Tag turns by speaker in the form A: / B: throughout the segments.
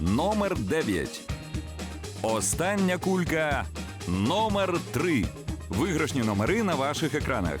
A: Номер 9. Остання кулька номер 3. Виграшні номери на ваших екранах.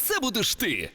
B: це будеш ти.